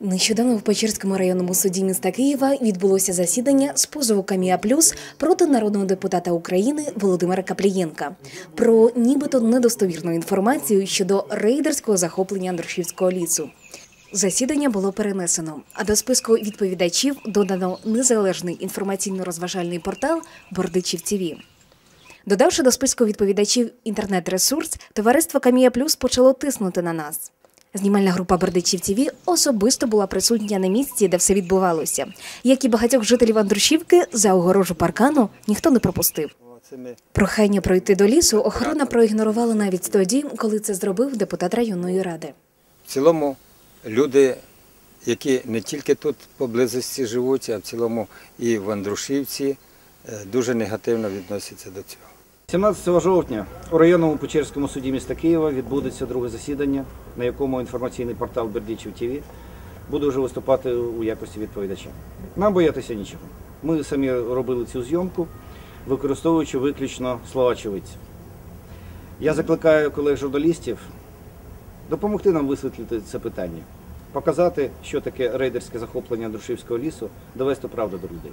Нещодавно в Печерському районному суді міста Києва відбулося засідання з позову Камія Плюс проти народного депутата України Володимира Каплієнка про нібито недостовірну інформацію щодо рейдерського захоплення Андрушівського лісу. Засідання було перенесено, а до списку відповідачів додано незалежний інформаційно-розважальний портал Бордичів ТІВІ. Додавши до списку відповідачів інтернет-ресурс, товариство Камія Плюс почало тиснути на нас. Знімальна група Бердичів ТІВІ особисто була присутня на місці, де все відбувалося. Як і багатьох жителів Андрушівки, за огорожу паркану ніхто не пропустив. Прохання пройти до лісу охорона проігнорувала навіть тоді, коли це зробив депутат районної ради. В цілому люди, які не тільки тут поблизості живуть, а в цілому і в Андрушівці, е, дуже негативно відносяться до цього. 17 жовтня у районному Печерському суді міста Києва відбудеться друге засідання, на якому інформаційний портал Бердичів ТВ буде вже виступати у якості відповідача. Нам боятися нічого. Ми самі робили цю зйомку, використовуючи виключно слова очевидців. Я закликаю колег журналістів допомогти нам висвітлити це питання, показати, що таке рейдерське захоплення Андрушівського лісу, довести правду до людей.